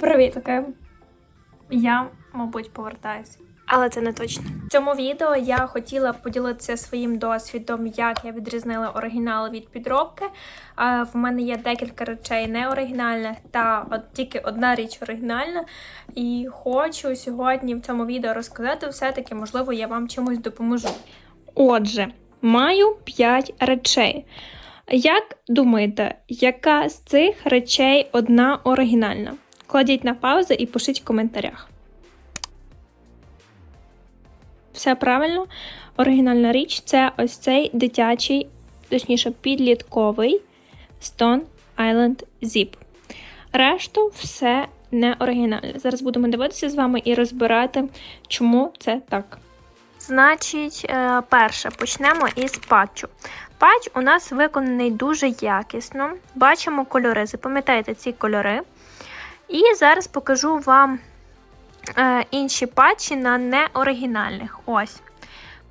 Привітки! Я, мабуть, повертаюся. Але це не точно. В цьому відео я хотіла поділитися своїм досвідом, як я відрізнила оригінал від підробки. В мене є декілька речей неоригінальних та от тільки одна річ оригінальна. І хочу сьогодні в цьому відео розказати все-таки, можливо, я вам чимось допоможу. Отже, маю 5 речей. Як думаєте, яка з цих речей одна оригінальна? Кладіть на паузу і пишіть в коментарях. Все правильно. Оригінальна річ це ось цей дитячий, точніше, підлітковий Stone Island Zip. Решту все не оригінальне. Зараз будемо дивитися з вами і розбирати, чому це так. Значить, е, перше, почнемо із патчу. Патч у нас виконаний дуже якісно. Бачимо кольори. Запам'ятайте ці кольори. І зараз покажу вам е, інші патчі на неоригінальних. Ось.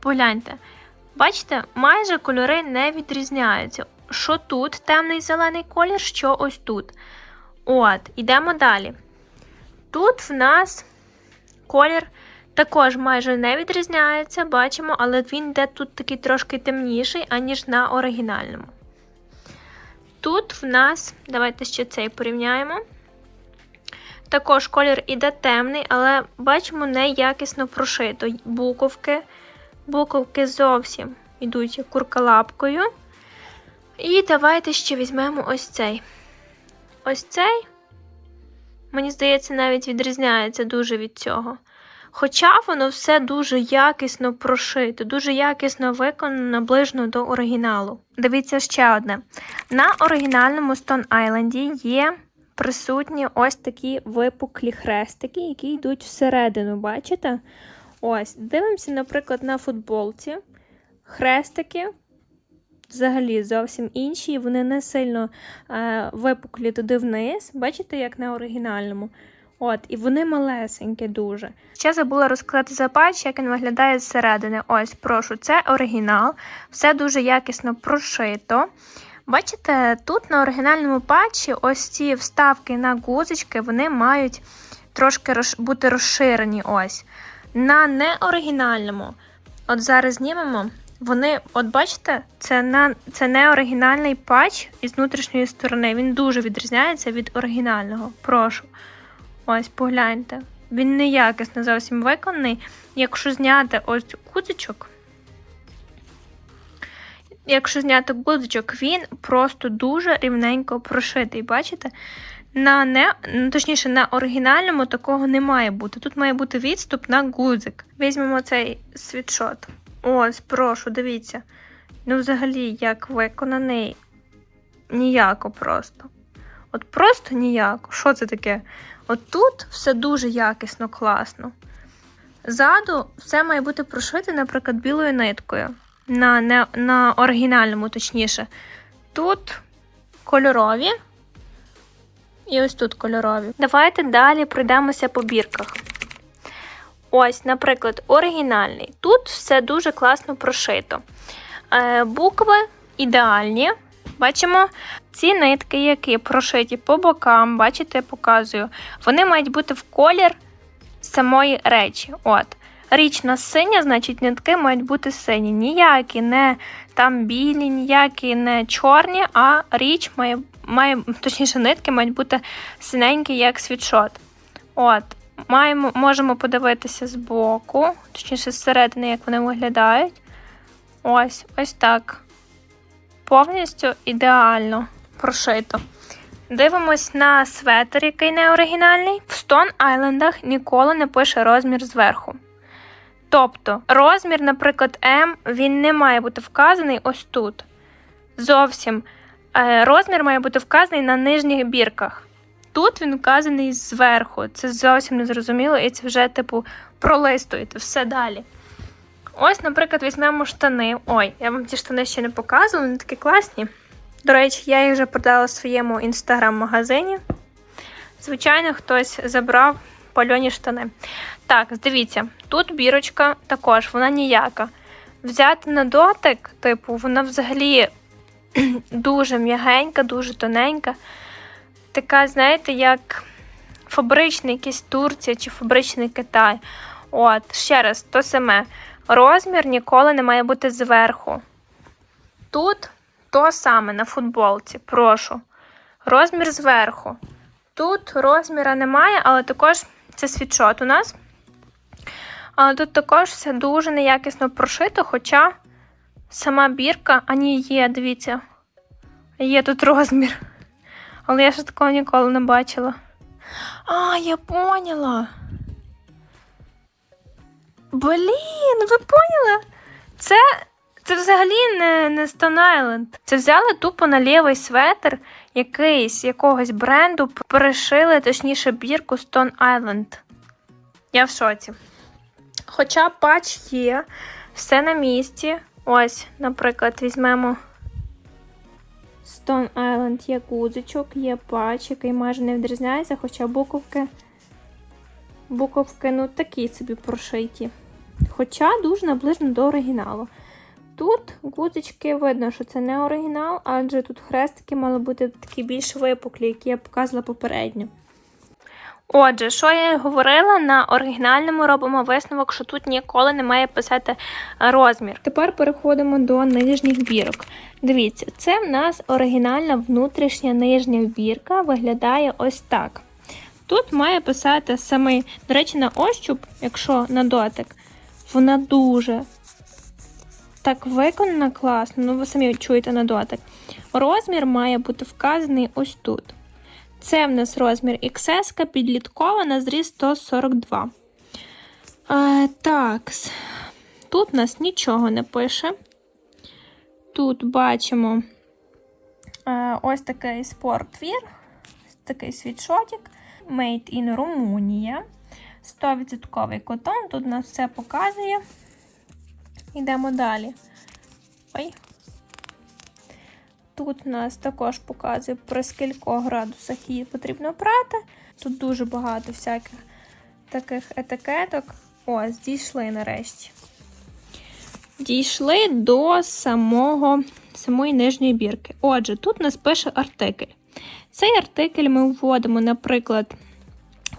Погляньте. Бачите, майже кольори не відрізняються. Що тут темний зелений колір, що ось тут. От, ідемо далі. Тут в нас колір також майже не відрізняється, бачимо, але він йде тут такий трошки темніший, аніж на оригінальному. Тут в нас, давайте ще цей порівняємо. Також колір іде темний, але бачимо неякісно прошито. Буковки. Буковки зовсім йдуть куркалапкою. І давайте ще візьмемо ось цей. Ось цей, мені здається, навіть відрізняється дуже від цього. Хоча воно все дуже якісно прошито, дуже якісно виконано наближено до оригіналу. Дивіться ще одне. На оригінальному Stone Island є присутні ось такі випуклі хрестики, які йдуть всередину, бачите? Ось, дивимося, наприклад, на футболці. Хрестики взагалі зовсім інші, вони не сильно е, випуклі туди вниз. Бачите, як на оригінальному. От, і вони малесенькі дуже. Ще забула розказати за патч, як він виглядає зсередини. Ось, прошу, це оригінал, все дуже якісно прошито. Бачите, тут на оригінальному патчі ось ці вставки на гузочки, вони мають трошки бути розширені. ось. На неоригінальному, от зараз знімемо, вони, от бачите, це, на... це не оригінальний патч із внутрішньої сторони. Він дуже відрізняється від оригінального. Прошу. Ось, погляньте. Він неякісно зовсім виконаний. Якщо зняти ось кузочок, якщо зняти гудзичок, він просто дуже рівненько прошитий. Бачите? На не, ну, точніше, на оригінальному такого не має бути. Тут має бути відступ на гудзик. Візьмемо цей світшот. Ось, прошу, дивіться. Ну, взагалі, як виконаний, ніяко просто. От просто ніяко. Що це таке? От тут все дуже якісно, класно. Ззаду все має бути прошите, наприклад, білою ниткою. На, не, на оригінальному, точніше. Тут кольорові. І ось тут кольорові. Давайте далі пройдемося по бірках. Ось, наприклад, оригінальний. Тут все дуже класно прошито. Е, букви ідеальні. Бачимо, ці нитки, які прошиті по бокам, бачите, я показую, вони мають бути в колір самої речі. От. Річ на синя, значить, нитки мають бути сині. Ніякі не там білі, ніякі не чорні, а річ має, має точніше, нитки мають бути синенькі, як світшот. От. Маємо, Можемо подивитися з боку, точніше, зсередини, як вони виглядають. Ось, ось так. Повністю ідеально прошито. Дивимось на светр, який не оригінальний. В Stone Айлендах ніколи не пише розмір зверху. Тобто, розмір, наприклад, М, він не має бути вказаний ось тут. Зовсім е, розмір має бути вказаний на нижніх бірках. Тут він вказаний зверху. Це зовсім не зрозуміло, і це вже, типу, пролистуєте все далі. Ось, наприклад, візьмемо штани. Ой, я вам ці штани ще не показувала, вони такі класні. До речі, я їх вже продала в своєму інстаграм-магазині. Звичайно, хтось забрав пальоні штани. Так, дивіться, тут бірочка також, вона ніяка. Взяти на дотик, типу, вона взагалі дуже м'ягенька, дуже тоненька. Така, знаєте, як фабричний якийсь Турція чи фабричний Китай. От, ще раз, то саме. Розмір ніколи не має бути зверху. Тут то саме на футболці, прошу. Розмір зверху. Тут розміра немає, але також це світшот у нас. Але тут також все дуже неякісно прошито, хоча сама бірка, а ні, є, дивіться. Є тут розмір. Але я ще такого ніколи не бачила. А, я поняла. Блін, ви поняли? Це, це взагалі не, не Stone Island. Це взяли тупо на лівий светр якийсь якогось бренду, перешили, точніше, бірку Stone Island. Я в шоці. Хоча патч є, все на місці. Ось, наприклад, візьмемо Stone Island є гудзичок, є патч, який майже не відрізняється, хоча буковки, буковки ну такі собі прошиті. Хоча дуже наближено до оригіналу. Тут гудзички видно, що це не оригінал, адже тут хрестики мали бути такі більш випуклі, які я показувала попередньо. Отже, що я говорила, на оригінальному робимо висновок, що тут ніколи не має писати розмір. Тепер переходимо до нижніх бірок. Дивіться, це в нас оригінальна внутрішня нижня бірка, виглядає ось так. Тут має писати самий, до речі, на ощуп, якщо на дотик, вона дуже так виконана класно, ну ви самі чуєте на дотик. Розмір має бути вказаний ось тут. Це в нас розмір XS, підліткова на зріз 142. А, так, тут нас нічого не пише. Тут бачимо а, ось такий спортвір, такий світшотик. Made in Румунія. 100% котон. Тут нас все показує. Йдемо далі. Ой. Тут нас також показує, при скількох градусах її потрібно прати. Тут дуже багато всяких таких етикеток. Ось, дійшли нарешті. Дійшли до самого, самої нижньої бірки. Отже, тут нас пише артикль. Цей артикль ми вводимо, наприклад,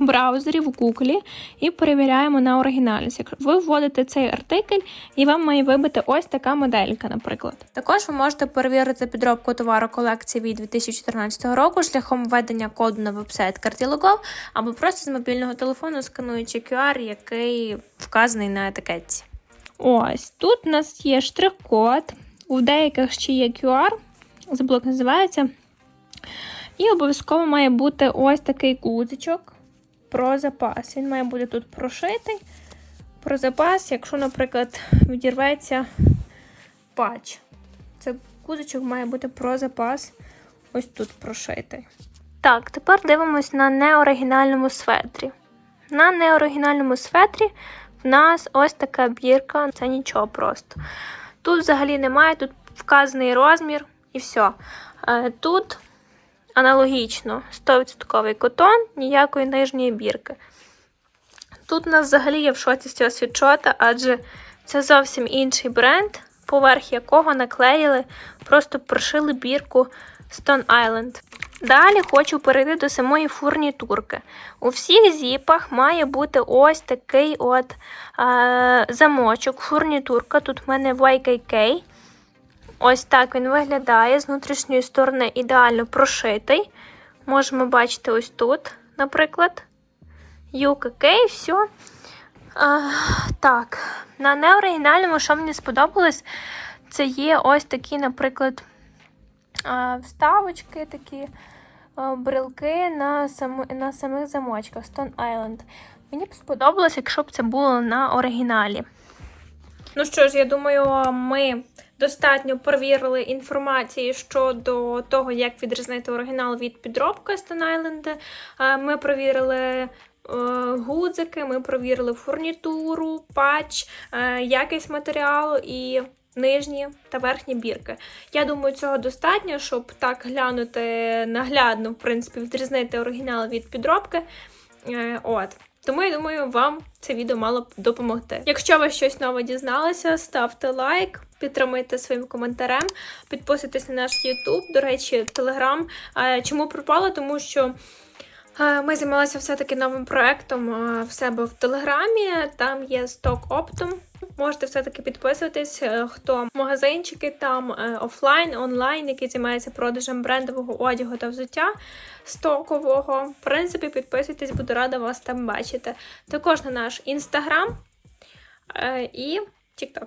в браузері, в Гуглі і перевіряємо на оригінальність. Ви вводите цей артикль, і вам має вибити ось така моделька, наприклад. Також ви можете перевірити підробку товару колекції від 2014 року шляхом введення коду на вебсайт Cartilogov або просто з мобільного телефону скануючи QR, який вказаний на етикетці. Ось тут у нас є штрих-код, у деяких ще є QR, забула, як називається. І обов'язково має бути ось такий гудзичок про запас. Він має бути тут прошитий. Про запас, якщо, наприклад, відірветься патч. Це гудзичок має бути про запас ось тут прошитий. Так, тепер дивимось на неоригінальному светрі. На неоригінальному светрі в нас ось така бірка, це нічого просто. Тут взагалі немає, тут вказаний розмір і все. Е, Тут аналогічно 100% котон, ніякої нижньої бірки. Тут у нас взагалі є в шоці з цього світшота, адже це зовсім інший бренд, поверх якого наклеїли, просто прошили бірку Stone Island. Далі хочу перейти до самої фурнітурки. У всіх зіпах має бути ось такий от е, замочок, фурнітурка. Тут в мене YKK. Ось так він виглядає. З внутрішньої сторони ідеально прошитий. Можемо бачити ось тут, наприклад. UKK, все. А, так, на неоригінальному, що мені сподобалось, це є ось такі, наприклад, вставочки, такі брелки на, сам, на самих замочках Stone Island. Мені б сподобалось, якщо б це було на оригіналі. Ну що ж, я думаю, ми достатньо перевірили інформації щодо того, як відрізнити оригінал від підробки Stone Island. Е, Ми перевірили е, гудзики, ми перевірили фурнітуру, патч, е, якість матеріалу і нижні та верхні бірки. Я думаю, цього достатньо, щоб так глянути наглядно, в принципі, відрізнити оригінал від підробки. От. Тому я думаю, вам це відео мало б допомогти. Якщо ви щось нове дізналися, ставте лайк, підтримуйте своїм коментарем, підписуйтесь на наш YouTube, до речі, Telegram. Чому пропало? Тому що Е, Ми займалися все-таки новим проектом е, в себе в Телеграмі. Там є сток оптом. Можете все-таки підписуватись, е, хто магазинчики там е, офлайн, онлайн, які займаються продажем брендового одягу та взуття стокового. В принципі, підписуйтесь, буду рада вас там бачити. Також на наш інстаграм і TikTok.